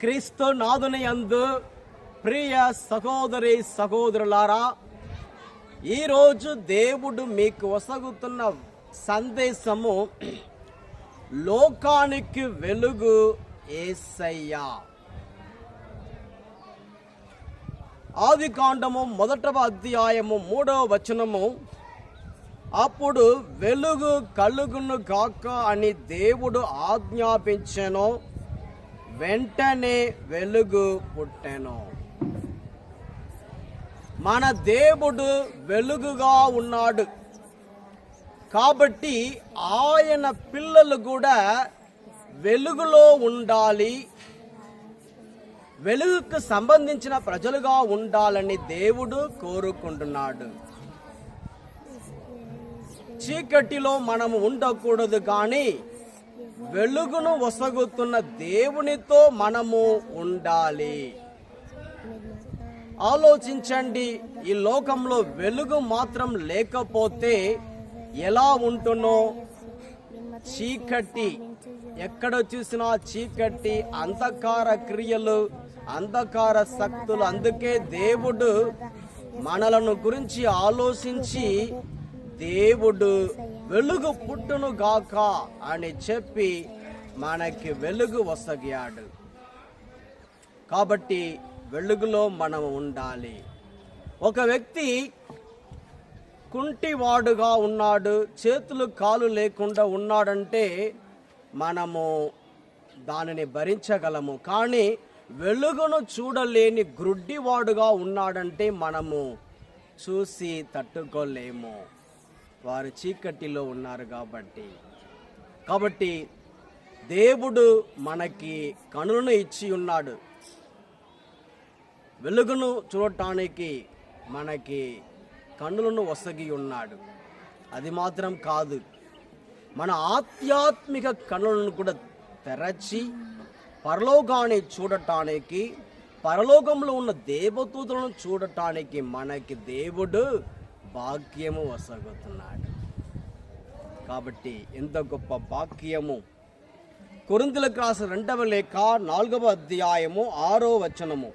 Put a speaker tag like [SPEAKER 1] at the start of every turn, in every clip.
[SPEAKER 1] క్రీస్తు నాదుని యందు ప్రియ సహోదరి సహోదరులారా ఈరోజు దేవుడు మీకు వసగుతున్న సందేశము లోకానికి వెలుగు ఏసయ్యా. ఆది కాండము మొదటవ అధ్యాయము మూడవ వచనము అప్పుడు వెలుగు కలుగును గాక అని దేవుడు ఆజ్ఞాపించెను. వెంటనే వెలుగు పుట్టెను. మన దేవుడు వెలుగుగా ఉన్నాడు. కాబట్టి ఆయన పిల్లలు కూడా వెలుగులో ఉండాలి. వెలుగుకు సంబంధించిన ప్రజలుగా ఉండాలని దేవుడు కోరుకుంటున్నాడు. చీకటిలో మనము ఉండకూడదు కానీ వెలుగును వసగుతున్న దేవునితో మనము ఉండాలి. ఆలోచించండి ఈ లోకంలో వెలుగు మాత్రం లేకపోతే ఎలా ఉంటునో? చీకటి ఎక్కడ చూసినా చీకటి అంధకార క్రియలు అంధకార శక్తులు. అందుకే దేవుడు మనలను గురించి ఆలోచించి దేవుడు వెలుగు పుట్టును గాక అని చెప్పి మనకి వెలుగు వసగాడు కాబట్టి వెలుగులో మనం ఉండాలి. ఒక వ్యక్తి కుంటివాడుగా ఉన్నాడు చేతులు కాలు లేకుండా ఉన్నాడంటే మనము దానిని భరించగలము. కానీ వెలుగును చూడలేని గ్రుడ్డివాడుగా ఉన్నాడంటే మనము చూసి తట్టుకోలేము. వారు చీకటిలో ఉన్నారు కాబట్టి. కాబట్టి దేవుడు మనకి కనులను ఇచ్చి ఉన్నాడు. వెలుగును చూడటానికి మనకి కన్నులను వసగి ఉన్నాడు. అది మాత్రం కాదు. మన ఆధ్యాత్మిక కన్నులను కూడా తెరచి పరలోకాన్ని చూడటానికి పరలోకంలో ఉన్న దేవదూతలను చూడటానికి మనకి దేవుడు భాగ్యము వసగుతున్నాడు. కాబట్టి ఎంత గొప్ప భాగ్యము. కొరిందులకు రాసిన రెండవ లేఖ నాలుగవ అధ్యాయము ఆరో వచనము.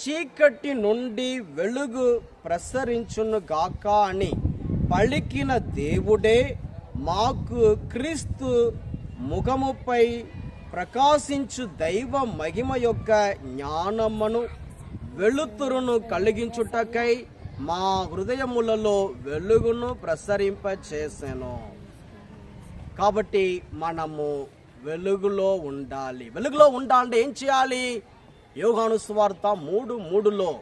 [SPEAKER 1] చీకటి నుండి వెలుగు ప్రసరించును గాక అని పలికిన దేవుడే మాకు క్రీస్తు ముఖముపై ప్రకాశించు దైవ మహిమ యొక్క జ్ఞానమును వెలుతురును కలిగించుటకై మా హృదయములలో వెలుగును ప్రసరింప చేశాను కాబట్టి మనము వెలుగులో ఉండాలి. వెలుగులో ఉండాలంటే ఏం చేయాలి? యోగాను స్వార్థ మూడు మూడులో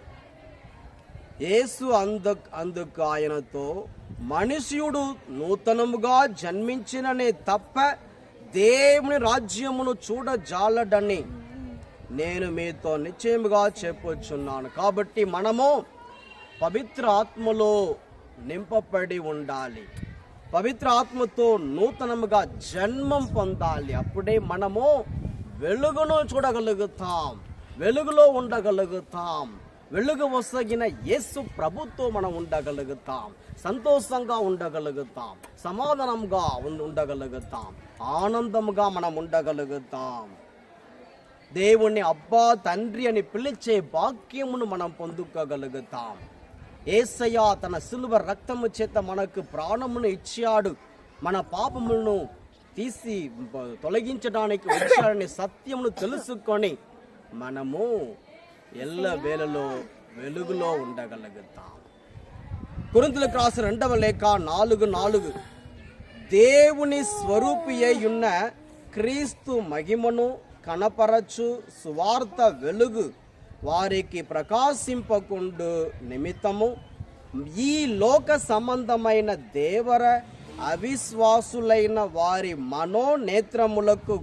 [SPEAKER 1] యేసు అందు అందుకు ఆయనతో మనుష్యుడు నూతనముగా జన్మించిననే తప్ప దేవుని రాజ్యమును చూడజాలడని నేను మీతో నిశ్చయముగా చెప్పొచ్చున్నాను కాబట్టి మనము పవిత్ర ఆత్మలో నింపబడి ఉండాలి. పవిత్ర ఆత్మతో నూతనముగా జన్మం పొందాలి. అప్పుడే మనము వెలుగును చూడగలుగుతాం. వెలుగులో ఉండగలుగుతాం. వెలుగు వసగిన యేసు ప్రభుతో మనం ఉండగలుగుతాం. సంతోషంగా ఉండగలుగుతాం. సమాధానంగా ఉండగలుగుతాం. ఆనందముగా మనం ఉండగలుగుతాం. దేవుణ్ణి అబ్బా తండ్రి అని పిలిచే భాగ్యమును మనం పొందుకోగలుగుతాం. ఏసయ్య తన సిలువ రక్తము చేత మనకు ప్రాణమును ఇచ్చాడు. మన పాపములను తీసి తొలగించడానికి వచ్చాడని సత్యమును తెలుసుకొని మనము ఎల్ల వేలలో వెలుగులో ఉండగలుగుతాం. కొరింతలకు రాసిన రెండవ లేఖ నాలుగు నాలుగు. దేవుని స్వరూపి అయి ఉన్న క్రీస్తు మహిమను కనపరచు సువార్త వెలుగు వారికి ప్రకాశింపకుండు నిమిత్తము. ఈ లోక సంబంధమైన దేవర అవిశ్వాసులైన వారి మనోనేత్రములకు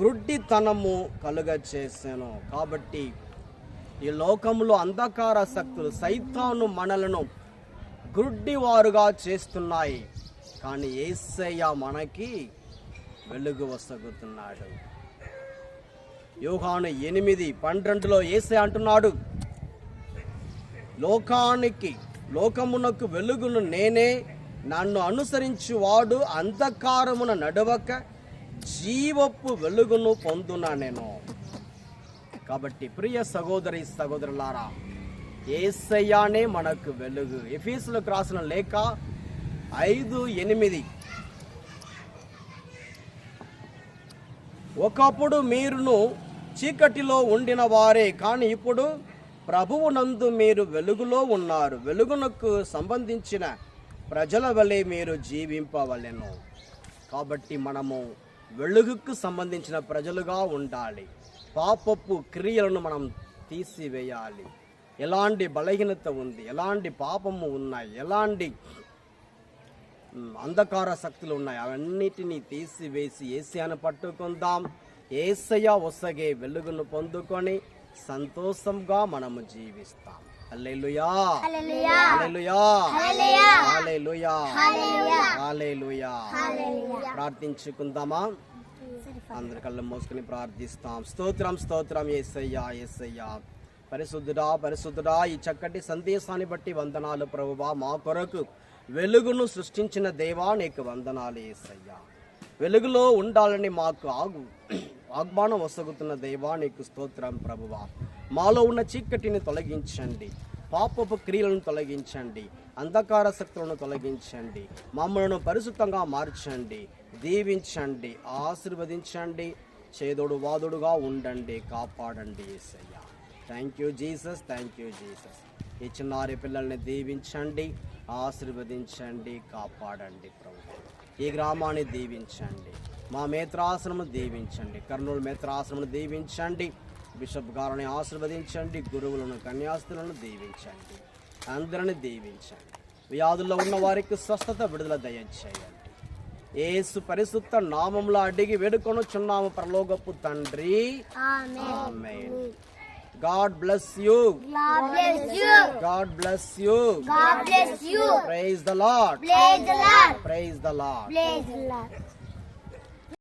[SPEAKER 1] గ్రుడ్డితనము కలుగ చేశాను కాబట్టి ఈ లోకంలో అంధకార శక్తులు సైతాను మనలను గ్రుడ్డివారుగా చేస్తున్నాయి. కానీ ఏసయ్య మనకి వెలుగు వసగుతున్నాడు. యోహాను ఎనిమిది పన్నెండులో ఏసే అంటున్నాడు లోకానికి లోకమునకు వెలుగును నేనే నన్ను అనుసరించువాడు అంధకారమున నడవక జీవపు వెలుగును పొందునా నేను. కాబట్టి ప్రియ సహోదరి సహోదరులారా ఏసయ్యానే మనకు వెలుగు. ఎఫీసులకు రాసిన లేఖ ఐదు ఎనిమిది. ఒకప్పుడు మీరును చీకటిలో ఉండిన వారే కానీ ఇప్పుడు ప్రభువునందు మీరు వెలుగులో ఉన్నారు. వెలుగునకు సంబంధించిన ప్రజల వలె మీరు జీవింపవలెను. కాబట్టి మనము వెలుగుకు సంబంధించిన ప్రజలుగా ఉండాలి. పాపపు క్రియలను మనం తీసివేయాలి. ఎలాంటి బలహీనత ఉంది? ఎలాంటి పాపము ఉన్నాయి? ఎలాంటి అంధకార శక్తులు ఉన్నాయి? అవన్నిటినీ తీసివేసి ఏసియాను పట్టుకుందాం. ఏసయ ఒసగే వెలుగును పొందుకొని సంతోషంగా మనము జీవిస్తాం. హల్లెలూయా. ప్రార్థించుకుందామా? అందరి కళ్ళు మూసుకుని ప్రార్థిస్తాం. స్తోత్రం స్తోత్రం ఏసయ్యా ఏసయ్యా. పరిశుద్ధుడా పరిశుద్ధుడా ఈ చక్కటి సందేశాన్ని బట్టి వందనాలు ప్రభువా. మా కొరకు వెలుగును సృష్టించిన దేవా నీకు వందనాలు ఏసయ్యా. వెలుగులో ఉండాలని మాకు ఆగు. వాగ్బాణం వసగుతున్న దేవా నీకు స్తోత్రం ప్రభువా. మాలో ఉన్న చీకటిని తొలగించండి. పాపపు క్రియలను తొలగించండి. అంధకార శక్తులను తొలగించండి. మమ్మలను పరిశుద్ధంగా మార్చండి. దీవించండి. ఆశీర్వదించండి. చేదోడు వాదుడుగా ఉండండి. కాపాడండి Yesayya thank you Jesus thank you Jesus ఈ చిన్నారి పిల్లల్ని దీవించండి. ఆశీర్వదించండి. కాపాడండి ప్రభు ఈ గ్రామాన్ని దీవించండి. మా మేత్రాసనము దీవించండి. కర్నూలు మేత్రాసనమును దీవించండి. బిషప్ గారిని ఆశీర్వదించండి. గురువులను కన్యాస్తులను దీవించండి. అందరిని దీవించండి. వ్యాధుల్లో ఉన్న వారికి స్వస్థత విడుదల దయచేయండి. ఏసు పరిశుద్ధ నామంలో అడిగి వేడుకొనుచున్నాము పరలోకపు తండ్రి. ఆమేన్. God bless you.
[SPEAKER 2] God bless you.
[SPEAKER 1] God bless you.
[SPEAKER 2] God bless you.
[SPEAKER 1] Praise the Lord.
[SPEAKER 2] Praise the Lord.
[SPEAKER 1] Praise the Lord.
[SPEAKER 2] Praise the Lord.